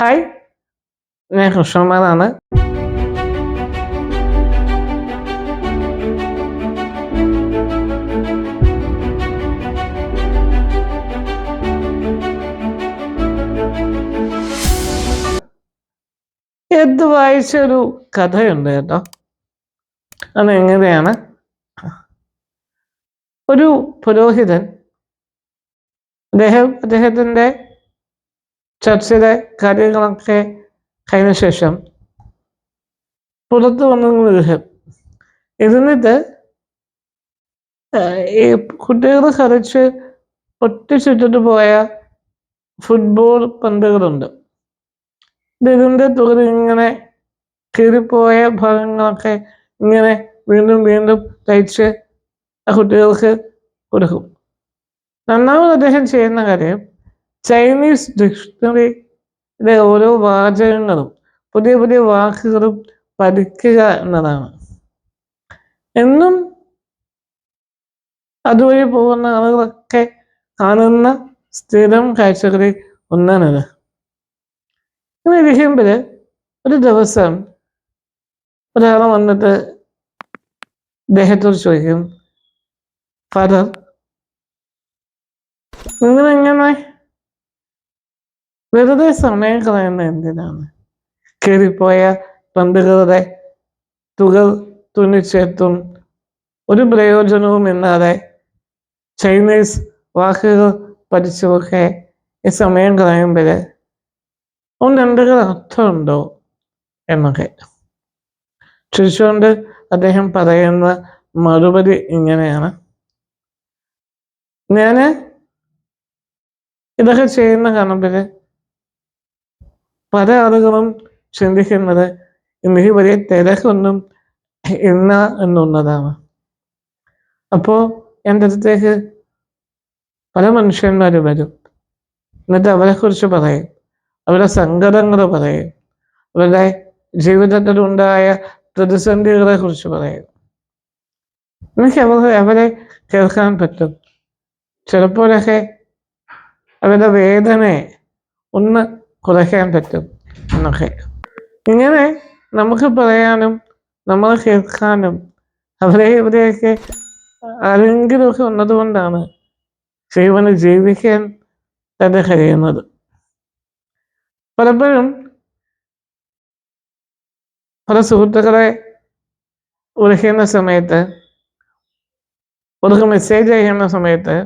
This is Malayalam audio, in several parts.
ഹായ്. ഞാൻ കൃഷ്ണന്മാരാണ് എന്ത് വായിച്ചൊരു കഥയുണ്ട് കേട്ടോ? അതെങ്ങനെയാണ്? ഒരു പുരോഹിതൻ അദ്ദേഹം അദ്ദേഹത്തിന്റെ ചർച്ചിലെ കാര്യങ്ങളൊക്കെ കഴിഞ്ഞ ശേഷം പുറത്തു വന്ന ഗൃഹം ഇരുന്നിട്ട് ഈ കുട്ടികൾ കളിച്ച് ചുറ്റിട്ട് പോയ ഫുട്ബോൾ പന്തുകളുണ്ട്. ഇത് ഇതിന്റെ തുകൽ ഇങ്ങനെ കീറിപ്പോയ ഭാഗങ്ങളൊക്കെ ഇങ്ങനെ വീണ്ടും വീണ്ടും തയ്ച്ച് കുട്ടികൾക്ക് കൊടുക്കും. രണ്ടാമത് അദ്ദേഹം ചെയ്യുന്ന കാര്യം ചൈനീസ് ഡിക്ഷണറിയിലെ ഓരോ വാചകങ്ങളും പുതിയ പുതിയ വാക്കുകളും പഠിക്കുക എന്നതാണ്. എന്നും അതുവഴി പോകുന്ന ആളുകളൊക്കെ കാണുന്ന സ്ഥിരം കാഴ്ചകളിൽ ഒന്നാണിത്. ഇങ്ങനെ ഇരിക്കുമ്പോൾ ഒരു ദിവസം ഒരാൾ വന്നിട്ട് അദ്ദേഹത്തോട് ചോദിക്കും ഫാദർ നിങ്ങളിങ്ങനെ വെറുതെ സമയം കളയുന്ന എന്തിനാണ്? കയറിപ്പോയ പന്തുകളുടെ തുകൾ തുന്നിച്ചേർത്തും ഒരു പ്രയോജനവും ഇല്ലാതെ ചൈനീസ് വാക്കുകൾ പഠിച്ചുമൊക്കെ ഈ സമയം കളയുമ്പോൾ ഒന്ന് എന്തെങ്കിലും അർത്ഥമുണ്ടോ എന്നൊക്കെ. ചിരിച്ചുകൊണ്ട് അദ്ദേഹം പറയുന്ന മറുപടി ഇങ്ങനെയാണ്. ഞാൻ ഇതൊക്കെ ചെയ്യുന്ന കാണുമ്പോൾ പല ആളുകളും ചിന്തിക്കുന്നത് ഇന്നിക്ക് വലിയ തിരക്കൊന്നും ഇല്ല എന്നുള്ളതാണ്. അപ്പോൾ എന്റെ അടുത്തേക്ക് പല മനുഷ്യന്മാർ വരും. എന്നിട്ട് അവരെക്കുറിച്ച് പറയും. അവരുടെ സങ്കടങ്ങൾ പറയും. അവരുടെ ജീവിതത്തിലുണ്ടായ പ്രതിസന്ധികളെ കുറിച്ച് പറയും. എനിക്ക് അവർ അവരെ കേൾക്കാൻ പറ്റും. ചിലപ്പോഴൊക്കെ അവരുടെ വേദനയെ ഒന്ന് കുറയ്ക്കാൻ പറ്റും എന്നൊക്കെ. ഇങ്ങനെ നമുക്ക് പറയാനും നമ്മൾ കേൾക്കാനും അവരെ ഇവരെയൊക്കെ ആരെങ്കിലുമൊക്കെ ഉള്ളതുകൊണ്ടാണ് ജീവന് ജീവിക്കാൻ തന്നെ കഴിയുന്നത്. പലപ്പോഴും പല സുഹൃത്തുക്കളെ വിളിക്കുന്ന സമയത്ത് അവർക്ക് മെസ്സേജ് അയക്കുന്ന സമയത്ത്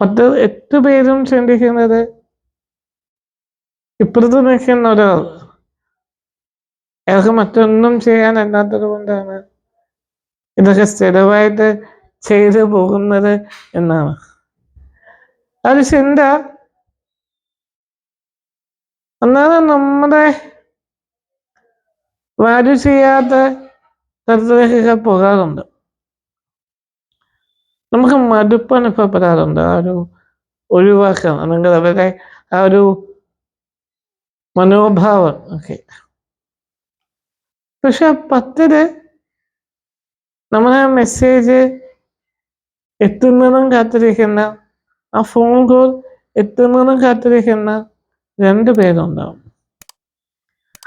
പത്ത് എട്ട് പേരും ചിന്തിക്കുന്നത് ഇപ്പുറത്ത് നിൽക്കുന്ന ഒരാൾ അയാൾക്ക് മറ്റൊന്നും ചെയ്യാൻ അല്ലാത്തത് കൊണ്ടാണ് ഇതൊക്കെ സ്ഥിരമായിട്ട് ചെയ്തു പോകുന്നത് എന്നാണ്. ഒരു ചിന്ത. അന്നാണ് നമ്മുടെ വാല്യൂ ചെയ്യാത്ത തരത്തിലേക്കൊക്കെ പോകാറുണ്ട്. നമുക്ക് മടുപ്പ് അനുഭവപ്പെടാറുണ്ട്. ആ ഒരു ഒഴിവാക്കാൻ അല്ലെങ്കിൽ അവരെ ആ ഒരു മനോഭാവം. ഒക്കെ പക്ഷെ പത്തിൽ നമ്മളെ മെസ്സേജ് എത്തുന്നതും കാത്തിരിക്കുന്ന ആ ഫോൺ കോൾ എത്തുന്നതും കാത്തിരിക്കുന്ന രണ്ടു പേരുണ്ടാവും.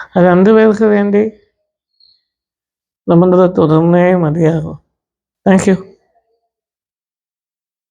ആ രണ്ടു പേർക്ക് വേണ്ടി നമ്മളത് തുടർന്നേ മതിയാകും. Thank you